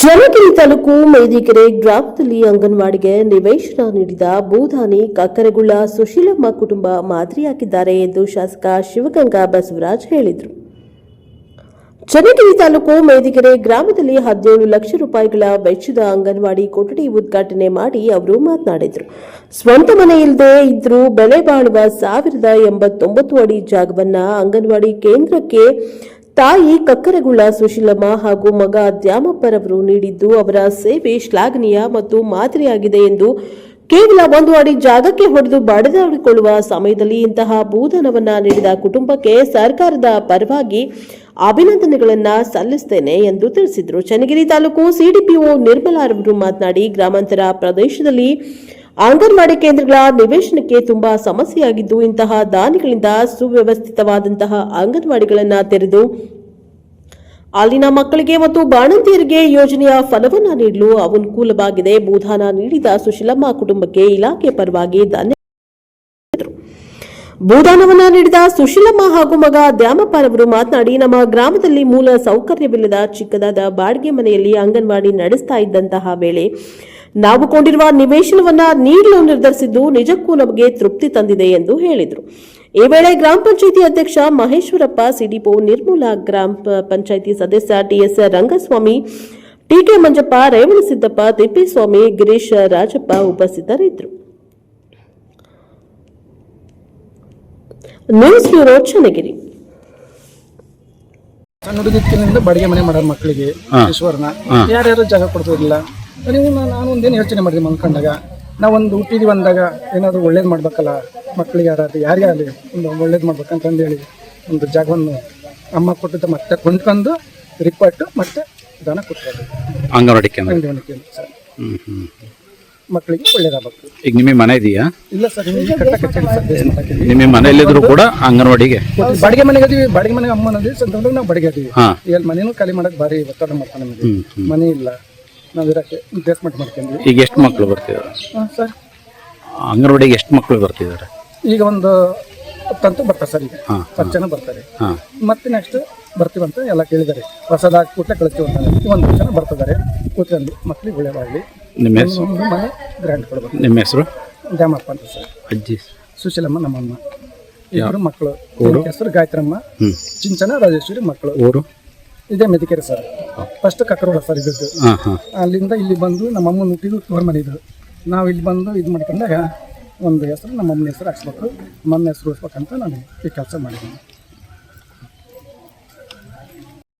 ಚನ್ನಗಿರಿ ತಾಲೂಕು ಮೈದಿಕೆರೆ ಗ್ರಾಮದಲ್ಲಿ ಅಂಗನವಾಡಿಗೆ ನಿವೇಶನ ನೀಡಿದ ಭೂದಾನಿ ಕಕ್ಕರಗುಳ್ಳ ಸುಶೀಲಮ್ಮ ಕುಟುಂಬ ಮಾದರಿಯಾಗಿದ್ದಾರೆ ಎಂದು ಶಾಸಕ ಶಿವಗಂಗಾ ಬಸವರಾಜ್ ಹೇಳಿದರು. ಚನ್ನಗಿರಿ ತಾಲೂಕು ಮೈದಿಕೆರೆ ಗ್ರಾಮದಲ್ಲಿ ಹದಿನೇಳು ಲಕ್ಷ ರೂಪಾಯಿಗಳ ವೆಚ್ಚದ ಅಂಗನವಾಡಿ ಕೊಠಡಿ ಉದ್ಘಾಟನೆ ಮಾಡಿ ಅವರು ಮಾತನಾಡಿದರು. ಸ್ವಂತ ಮನೆ ಇಲ್ಲದೆ ಬೆಲೆ ಬಾಳುವ ಸಾವಿರದ ಎಂಬತ್ತೊಂಬತ್ತು ಅಡಿ ಜಾಗವನ್ನ ಅಂಗನವಾಡಿ ಕೇಂದ್ರಕ್ಕೆ ತಾಯಿ ಕಕ್ಕರಗುಳ್ಳ ಸುಶೀಲಮ್ಮ ಹಾಗೂ ಮಗ ದ್ಯಾಮಪ್ಪರವರು ನೀಡಿದ್ದು ಅವರ ಸೇವೆ ಶ್ಲಾಘನೀಯ ಮತ್ತು ಮಾದರಿಯಾಗಿದೆ ಎಂದು ಕೇವಲ ಒಂದು ಅಡಿ ಜಾಗಕ್ಕೆ ಹೊಡೆದು ಬಡಿದಾಡಿಕೊಳ್ಳುವ ಸಮಯದಲ್ಲಿ ಇಂತಹ ಭೂಧನವನ್ನ ನೀಡಿದ ಕುಟುಂಬಕ್ಕೆ ಸರ್ಕಾರದ ಪರವಾಗಿ ಅಭಿನಂದನೆಗಳನ್ನ ಸಲ್ಲಿಸುತ್ತೇನೆ ಎಂದು ತಿಳಿಸಿದರು. ಚನ್ನಗಿರಿ ತಾಲೂಕು ಸಿಡಿಪಿಒ ನಿರ್ಮಲಾರವರು ಮಾತನಾಡಿ, ಗ್ರಾಮಾಂತರ ಪ್ರದೇಶದಲ್ಲಿ ಅಂಗನವಾಡಿ ಕೇಂದ್ರಗಳ ನಿವೇಶನಕ್ಕೆ ತುಂಬಾ ಸಮಸ್ಯೆಯಾಗಿದ್ದು, ಇಂತಹ ದಾನಿಗಳಿಂದ ಸುವ್ಯವಸ್ಥಿತವಾದಂತಹ ಅಂಗನವಾಡಿಗಳನ್ನ ತೆರೆದು ಅಲ್ಲಿನ ಮಕ್ಕಳಿಗೆ ಮತ್ತು ಬಾಣಂತಿಯರಿಗೆ ಯೋಜನೆಯ ಫಲವನ್ನ ನೀಡಲು ಅನುಕೂಲವಾಗಿದೆ. ಭೂದಾನ ನೀಡಿದ ಸುಶೀಲಮ್ಮ ಕುಟುಂಬಕ್ಕೆ ಇಲಾಖೆ ಪರವಾಗಿ ಧನ್ಯ ಭೂದಾನವನ್ನ ನೀಡಿದ ಸುಶೀಲಮ್ಮ ಹಾಗೂ ಮಗ ದ್ಯಾಮಪ್ಪರವರು ಮಾತನಾಡಿ, ನಮ್ಮ ಗ್ರಾಮದಲ್ಲಿ ಮೂಲ ಸೌಕರ್ಯವಿಲ್ಲದ ಚಿಕ್ಕದಾದ ಬಾಡಿಗೆ ಮನೆಯಲ್ಲಿ ಅಂಗನವಾಡಿ ನಡೆಸ್ತಾ ಇದ್ದಂತಹ ವೇಳೆ ನಾವು ಕೊಂಡಿರುವ ನಿವೇಶನವನ್ನ ನೀಡಲು ನಿರ್ಧರಿಸಿದ್ದು ನಿಜಕ್ಕೂ ನಮಗೆ ತೃಪ್ತಿ ತಂದಿದೆ ಎಂದು ಹೇಳಿದರು. ಈ ವೇಳೆ ಗ್ರಾಮ ಪಂಚಾಯಿತಿ ಅಧ್ಯಕ್ಷ ಮಹೇಶ್ವರಪ್ಪ ಸಿಡಿಪೋ ನಿರ್ಮೂಲಾ ಗ್ರಾಮ ಪಂಚಾಯಿತಿ ಸದಸ್ಯ ಟಿಎಸ್ ರಂಗಸ್ವಾಮಿ ಟಿಕೆ ಮಂಜಪ್ಪ ರೇವಣಸಿದ್ದಪ್ಪ ತಿಪ್ಪೇಸ್ವಾಮಿ ಗಿರೀಶ್ ರಾಜಪ್ಪ ಉಪಸ್ಥಿತರಿದ್ದರು. News bureau Channagiri. ಸಣ್ಣ ಬಾಡಿಗೆ ಮನೆ ಮಾಡೋರು ಮಕ್ಕಳಿಗೆ ಈಶ್ವರನ ಯಾರ್ಯಾರು ಜಾಗ ಕೊಡ್ತಿರ್ಲಿಲ್ಲ? ನೀವು ನಾನು ಒಂದೇನು ಯೋಚನೆ ಮಾಡಿದೆ ಮಲ್ಕೊಂಡಾಗ? ನಾವು ಒಂದು ಹುಟ್ಟಿದೀವಿ ಅಂದಾಗ ಏನಾದರೂ ಒಳ್ಳೇದು ಮಾಡ್ಬೇಕಲ್ಲ ಮಕ್ಕಳಿಗೆ ಯಾರಾದ್ರೂ ಯಾರಿಗೆ ಆಗಲಿ ಒಂದು ಒಳ್ಳೇದು ಮಾಡ್ಬೇಕಂತಂದು ಹೇಳಿ ಒಂದು ಜಾಗವನ್ನು ಅಮ್ಮ ಕೊಟ್ಟಿದ್ದ ಮತ್ತೆ ಕೊಂಡ್ಕೊಂಡು ರಿಪೋರ್ಟು ಮತ್ತೆ ದಾನ ಕೊಟ್ಟು ಅಂಗನವಾಡಿ ಕೇಂದ್ರ. ಸರ್. ಮಕ್ಕಳಿಗೆ ಒಳ್ಳೇದಾಗಬೇಕು. ಈಗ ನಿಮಗೆ ಮನೆ ಇದೆಯಾ? ಇಲ್ಲ ಸರ್ ನಿಮಗೆ ಕಟ್ಟಕ್ಕೆ ಸರ್ ದೇಶ ಮನೆಯಲ್ಲಿದ್ರು ಕೂಡ ಅಂಗನವಾಡಿಗೆ. ಬಾಡಿಗೆ ಮನೆಗೆ ಅದೀವಿ ಬಾಡಿಗೆ ಮನೆಗೆ ಅಮ್ಮನ ಅಂತಂದ್ರೆ ನಾವು ಬಾಡಿಗೆ ಅದೀವಿ ಹಾ. ಮನೇನು ಖಾಲಿ ಮಾಡಕ್ಕೆ ಭಾರಿ ಒತ್ತಡ ಮಾಡ್ತಾನೆ ನಮಗೆ. ಮನೆ ಇಲ್ಲ. ನಾವು ಇರಕ್ಕೆ ಮಾಡ್ಕೊಂಡ್ವಿ. ಈಗ ಎಷ್ಟು ಮಕ್ಕಳು ಬರ್ತಿದ್ದಾರೆ ಹಾಂ ಸರ್. ಅಂಗನವಾಡಿಗೆ ಎಷ್ಟು ಮಕ್ಕಳು ಬರ್ತಿದ್ದಾರೆ ಈಗ ಒಂದು ಹತ್ತಂತೂ ಬರ್ತಾರೆ ಸರ್ ಈಗ. ಹಾ ಹತ್ತು ಜನ ಬರ್ತಾರೆ. ಹಾ. ಮತ್ತೆ ನೆಕ್ಸ್ಟ್ ಬರ್ತೀವಂತ ಎಲ್ಲ ಕೇಳಿದ್ದಾರೆ. ಹೊಸದಾಗಿ ಕೂಡಲೇ ಕಳಿಸ್ತೀವಿ ಅಂತ ಒಂದು ಜನ ಬರ್ತಿದ್ದಾರೆ. ಕೂತ್ಕೊಂಡು ಮಕ್ಕಳಿಗೆ ಒಳ್ಳೆಯದಾಗಲಿ ನಿಮ್ಮ ಹೆಸರು? ಮನೆ ಗ್ರ್ಯಾಂಡ್ ಕೊಡ್ಬೇಕು. ನಿಮ್ಮ ಹೆಸರು? ದ್ಯಾಮಪ್ಪ ಅಂತ ಸರ್. ಅಜ್ಜಿ. ಸುಶೀಲಮ್ಮ ನಮ್ಮಮ್ಮ. ಇಬ್ಬರು ಮಕ್ಕಳು ಹೆಸರು ಗಾಯತ್ರಮ್ಮ ಚಿಂಚನ ರಾಜೇಶ್ವರಿ ಮಕ್ಕಳು ಊರು? ಇದೇ Medikere sir. First Kakkarola sir ಇದ್ದು ಹಾ ಹಾ. ಅಲ್ಲಿಂದ ಇಲ್ಲಿ ಬಂದು ನಮ್ಮ ಅಮ್ಮನ ಹುಟ್ಟಿದ್ದು ತೋರ್ ಮನೆ ಇದು. ನಾವು ಇಲ್ಲಿ ಬಂದು ಇದು ಮಾಡ್ಕೊಂಡಾಗ ಒಂದು ಹೆಸರು ನಮ್ಮ ಅಮ್ಮನ ಹೆಸರು ಹಾಕ್ಸ್ಬೇಕು. ನಮ್ಮ ಹೆಸರು ಉಳಿಸ್ಬೇಕಂತ ನಾನು ಈ ಕೆಲಸ ಮಾಡಿದ್ದೀನಿ.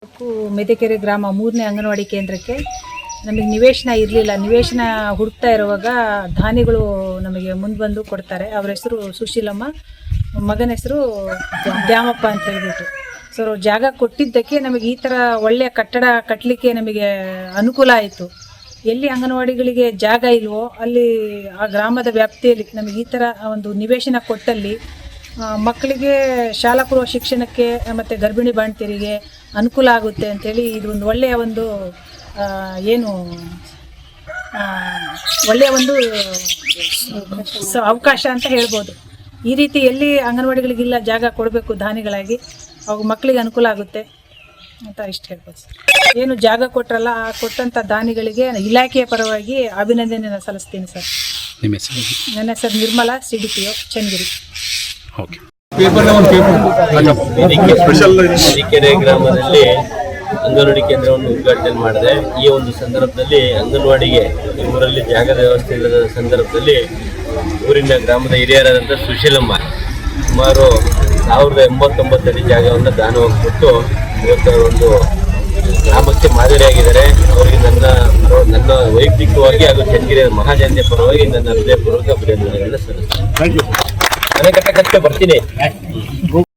ಮೆದಿಕೆರೆ ಮೆದೆಕೆರೆ ಗ್ರಾಮ ಮೂರನೇ ಅಂಗನವಾಡಿ ಕೇಂದ್ರಕ್ಕೆ ನಮಗೆ ನಿವೇಶನ ಇರಲಿಲ್ಲ. ನಿವೇಶನ ಹುಡುಕ್ತಾ ಇರುವಾಗ ಧಾನಿಗಳು ನಮಗೆ ಮುಂದೆ ಬಂದು ಕೊಡ್ತಾರೆ. ಅವರ ಹೆಸರು ಸುಶೀಲಮ್ಮ ಮಗನ ಹೆಸರು ದ್ಯಾಮಪ್ಪ ಅಂತ ಹೇಳ್ಬಿಟ್ಟು. ಸೊ ಜಾಗ ಕೊಟ್ಟಿದ್ದಕ್ಕೆ ನಮಗೆ ಈ ಥರ ಒಳ್ಳೆಯ ಕಟ್ಟಡ ಕಟ್ಟಲಿಕ್ಕೆ ನಮಗೆ ಅನುಕೂಲ ಆಯಿತು. ಎಲ್ಲಿ ಅಂಗನವಾಡಿಗಳಿಗೆ ಜಾಗ ಇಲ್ವೋ, ಅಲ್ಲಿ ಆ ಗ್ರಾಮದ ವ್ಯಾಪ್ತಿಯಲ್ಲಿ ನಮಗೆ ಈ ಥರ ಒಂದು ನಿವೇಶನ ಕೊಟ್ಟಲ್ಲಿ ಮಕ್ಕಳಿಗೆ ಶಾಲಾ ಪೂರ್ವ ಶಿಕ್ಷಣಕ್ಕೆ ಮತ್ತು ಗರ್ಭಿಣಿ ಬಾಣ್ತಿರಿಗೆ ಅನುಕೂಲ ಆಗುತ್ತೆ ಅಂಥೇಳಿ ಇದು ಒಂದು ಒಳ್ಳೆಯ ಒಂದು ಏನು ಒಳ್ಳೆಯ ಒಂದು ಅವಕಾಶ ಅಂತ ಹೇಳ್ಬೋದು. ಈ ರೀತಿ ಎಲ್ಲಿ ಅಂಗನವಾಡಿಗಳಿಗಿಲ್ಲ ಜಾಗ ಕೊಡಬೇಕು ದಾನಿಗಳಾಗಿ ಅವು ಮಕ್ಕಳಿಗೆ ಅನುಕೂಲ ಆಗುತ್ತೆ ಅಂತ ಇಷ್ಟು ಹೇಳ್ಬೋದು ಸರ್. ಏನು ಜಾಗ ಕೊಟ್ಟರಲ್ಲ ಆ ಕೊಟ್ಟಂಥ ದಾನಿಗಳಿಗೆ ಇಲಾಖೆಯ ಪರವಾಗಿ ಅಭಿನಂದನೆ ಸಲ್ಲಿಸ್ತೀನಿ ಸರ್. ನಿಮ್ಮ ಹೆಸರು? ನನ್ನ ಹೆಸರು Nirmala C D P O Channagiri okay ಗ್ರಾಮದಲ್ಲಿ ಅಂಗನವಾಡಿ ಕೇಂದ್ರವನ್ನು ಉದ್ಘಾಟನೆ ಮಾಡಿದೆ. ಈ ಒಂದು ಸಂದರ್ಭದಲ್ಲಿ ಅಂಗನವಾಡಿಗೆ ಊರಲ್ಲಿ ಜಾಗದ ವ್ಯವಸ್ಥೆ ಇಲ್ಲದ ಸಂದರ್ಭದಲ್ಲಿ ಊರಿನ ಗ್ರಾಮದ ಹಿರಿಯರಾದಂಥ ಸುಶೀಲಮ್ಮ ಸುಮಾರು ಸಾವಿರದ ಎಂಬತ್ತೊಂಬತ್ತು ಅಡಿ ಜಾಗವನ್ನು ದಾನವಾಗಿ ಕೊಟ್ಟು ಇವತ್ತು ಒಂದು ಗ್ರಾಮಕ್ಕೆ ಮಾದರಿಯಾಗಿದ್ದಾರೆ. ಅವರಿಗೆ ನನ್ನ ನನ್ನ ವೈಯಕ್ತಿಕವಾಗಿ ಹಾಗೂ ಚನ್ನಗಿರಿ ಮಹಾಜನತೆ ಪರವಾಗಿ ನನ್ನ ಹೃದಯಪೂರ್ವಕ ಅಭಿನಂದನೆಗಳನ್ನು ಸಲ್ಲಿಸ್ತೇನೆ. ಮನೆ ಬರ್ತೀನಿ.